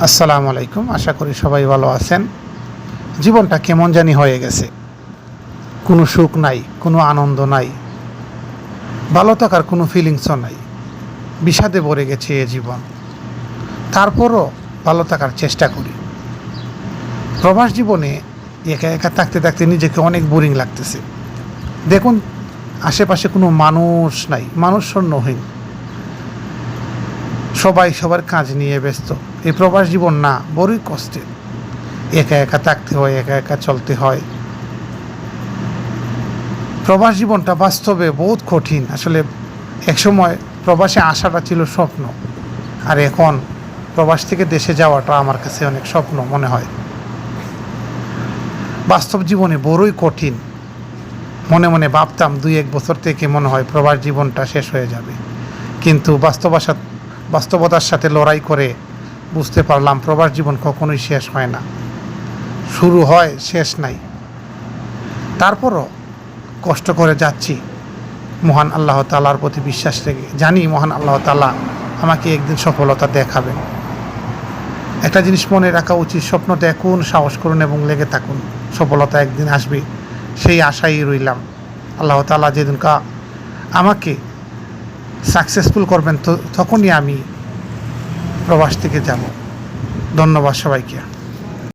আসসালামু আলাইকুম। আশা করি সবাই ভালো আছেন। জীবনটা কেমন জানি হয়ে গেছে। কোনো সুখ নাই, কোনো আনন্দ নাই। ভালো থাকার কোনো ফিলিংসও নাই। বিষাদে ভরে গেছে এ জীবন। তারপরও ভালো থাকার চেষ্টা করি। প্রবাস জীবনে একা একা থাকতে থাকতে নিজেকে অনেক বোরিং লাগতেছে। দেখুন, আশেপাশে কোনো মানুষ নাই মানুষ শূন্যহীন সবাই সবার কাজ নিয়ে ব্যস্ত। এই প্রবাস জীবন না, বড়ই কষ্টের। একা একা থাকতে হয়, একা একা চলতে হয়। প্রবাস জীবনটা বাস্তবে বহুত কঠিন। আসলে একসময় প্রবাসে আসাটা ছিল স্বপ্ন। আর এখন প্রবাস থেকে দেশে যাওয়াটা আমার কাছে অনেক স্বপ্ন মনে হয়। বাস্তব জীবনে বড়ই কঠিন। মনে মনে ভাবতাম দুই এক বছর থেকে মনে হয় প্রবাস জীবনটা শেষ হয়ে যাবে। কিন্তু বাস্তবাসা বাস্তবতার সাথে লড়াই করে বুঝতে পারলাম প্রবাস জীবন কখনোই শেষ হয় না। শুরু হয়, শেষ নাই। তারপরও কষ্ট করে যাচ্ছি। মহান আল্লাহ তালার প্রতি বিশ্বাস রেখে। জানি মহান আল্লাহ তালা আমাকে একদিন সফলতা দেখাবেন একটা জিনিস মনে রাখা উচিত, স্বপ্ন দেখুন, সাহস করুন এবং লেগে থাকুন। সফলতা একদিন আসবে, সেই আশাই রইলাম। আল্লাহ তালা যেদিন কা আমাকে সাকসেসফুল করবেন তো তখনই আমি প্রবাস থেকে যাব। ধন্যবাদ সবাইকে।